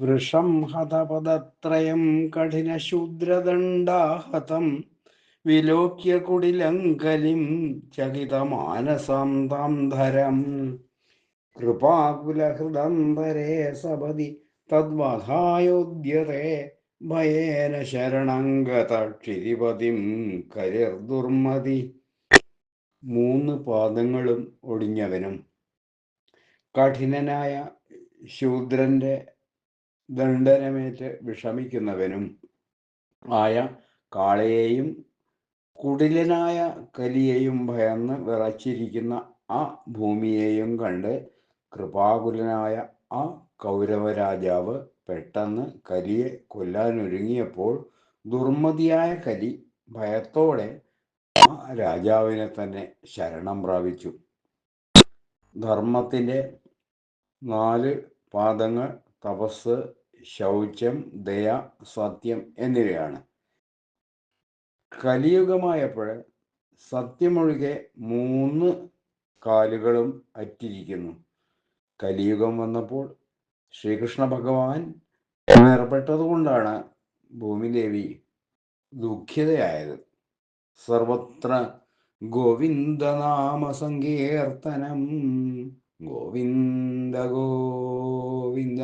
വൃഷം ഹതപദത്രയം കഠിനശൂദ്രദണ്ഡാഹതം. വിലോക്യ കുടിലങ്കലിം ചകിതമാനസം താം ധരം. കൃപാകുലഹൃദന്തരേ സപതി തദ്വധായോദ്യത്തെ ഭയേന ശരണംഗത ക്ഷിതിപതിം കരിർദുർമതി. മൂന്ന് പാദങ്ങളും ഒടിഞ്ഞവനും. കഠിനനായ ശൂദ്രന്റെ ദണ്ഡനമേറ്റ് വിഷമിക്കുന്നവനും ആയ കാളയെയും കുടിലനായ കലിയെയും ഭയന്ന് വിറച്ചിരിക്കുന്ന ആ ഭൂമിയെയും കണ്ട് കൃപാകുലനായ ആ കൗരവരാജാവ് പെട്ടെന്ന് കലിയെ കൊല്ലാനൊരുങ്ങിയപ്പോൾ ദുർമതിയായ കലി ഭയത്തോടെ ആ രാജാവിനെ തന്നെ ശരണം പ്രാപിച്ചു. ധർമ്മത്തിന്റെ നാല് പാദങ്ങൾ തപസ് ശൗചം ദയ സത്യം എന്നിവയാണ്. കലിയുഗമായപ്പോൾ സത്യമൊഴികെ മൂന്ന് കാലുകളും അറ്റിരിക്കുന്നു കലിയുഗം വന്നപ്പോൾ ശ്രീകൃഷ്ണ ഭഗവാൻ ഏർപ്പെട്ടതുകൊണ്ടാണ് ഭൂമിദേവി ദുഃഖിതയായത്. സർവത്ര ഗോവിന്ദനാമ സങ്കീർത്തനം ഗോവിന്ദ ഗോവിന്ദ